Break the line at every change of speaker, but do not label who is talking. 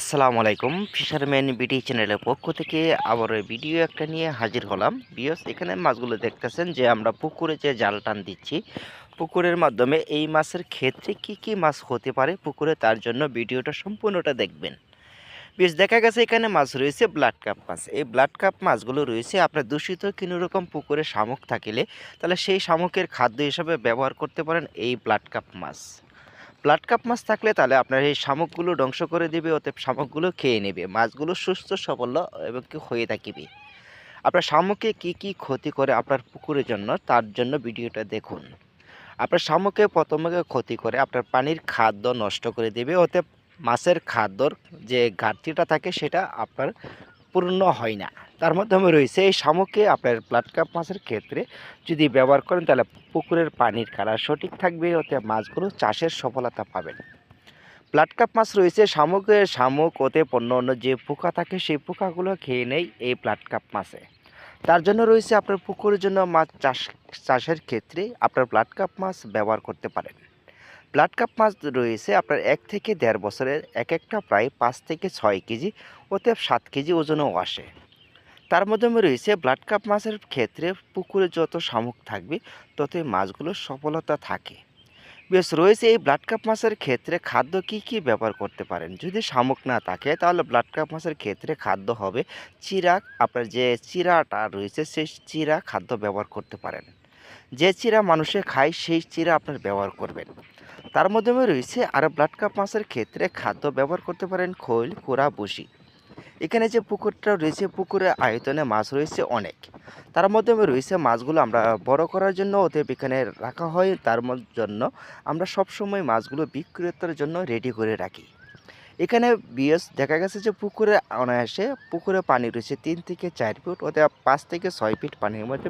আসসালামু আলাইকুম। Fisherman BD চ্যানেলের পক্ষ থেকে আবার ভিডিও একটা নিয়ে হাজির হলাম। বিয়স এখানে মাছগুলো দেখতেছেন যে আমরা পুকুরে যে জাল টান দিচ্ছি, পুকুরের মাধ্যমে এই মাছের ক্ষেত্রে কি কি মাছ হতে পারে পুকুরে তার জন্য ভিডিওটা সম্পূর্ণটা দেখবেন। বেশ, দেখা গেছে এখানে মাছ রয়েছে ব্লাড কাপ মাছ। এই ব্লাড কাপ মাছগুলো রয়েছে আপনার দূষিত কোনো রকম পুকুরে শামুক থাকিলে, তাহলে সেই শামুকের খাদ্য হিসাবে ব্যবহার করতে পারেন এই ব্লাড কাপ মাছ। ব্লাড কাপ মাছ থাকলে তাহলে আপনার এই শামুকগুলো ধ্বংস করে দিবে অতএব শামুকগুলো খেয়ে নেবে। মাছগুলো সুস্থ, সবল এবং হয়ে থাকিবে। আপনার শামুকে কি কি ক্ষতি করে আপনার পুকুরের জন্য, তার জন্য ভিডিওটা দেখুন। আপনার শামুকে প্রথমে ক্ষতি করে আপনার পানির খাদ্য নষ্ট করে দেবে অতএব মাছের খাদ্যর যে ঘাটতিটা থাকে, সেটা আপনার পূর্ণ হয় না। তার মাধ্যমে রয়েছে এই শামুকে আপনার ব্লাড কাপ মাছের ক্ষেত্রে যদি ব্যবহার করেন তাহলে পুকুরের পানির কালার সঠিক থাকবে ওতে মাছগুলো চাষের সফলতা পাবেন। ব্লাড কাপ মাছ রয়েছে শামুকের শামুক ওতে অন্য অন্য যে পোকা থাকে সেই পোকাগুলো খেয়ে নেয় এই ব্লাড কাপ মাছে। তার জন্য রয়েছে আপনার পুকুরের জন্য মাছ চাষ, চাষের ক্ষেত্রে আপনার ব্লাড কাপ মাছ ব্যবহার করতে পারেন। ব্লাড কাপ মাছ রয়েছে আপনার এক থেকে দেড় বছরের, এক একটা প্রায় পাঁচ থেকে ছয় কেজি ওতে সাত কেজি ওজনও আসে। তার মাধ্যমে রয়েছে ব্লাড কাপ মাছের ক্ষেত্রে পুকুরে যত শামুক থাকবে, ততই মাছগুলোর সফলতা থাকে। বেশ, রয়েছে এই ব্লাড কাপ মাছের ক্ষেত্রে খাদ্য কি কি ব্যবহার করতে পারেন? যদি শামুক না থাকে, তাহলে ব্লাড কাপ মাছের ক্ষেত্রে খাদ্য হবে চিরা, আপনার যে চিরাটা রয়েছে সেই চিরা খাদ্য ব্যবহার করতে পারেন। যে চিরা মানুষে খায়, সেই চিরা আপনার ব্যবহার করবেন। তার মাধ্যমে রয়েছে আর ব্লাড কাপ মাছের ক্ষেত্রে খাদ্য ব্যবহার করতে পারেন খৈল কোরা বসি এখানে যে পুকুরটা রয়েছে, পুকুরের আয়তনে মাছ রয়েছে অনেক। তার মাধ্যমে রয়েছে মাছগুলো আমরা বড় করার জন্য ওতে এখানে রাখা হয়। তার জন্য আমরা সবসময় মাছগুলো বিক্রেতার জন্য রেডি করে রাখি। এখানে বিএস দেখা গেছে যে পুকুরে অনায়াসে পুকুরে পানি রয়েছে তিন থেকে চার ফুট ওতে পাঁচ থেকে ছয় ফিট পানির মধ্যে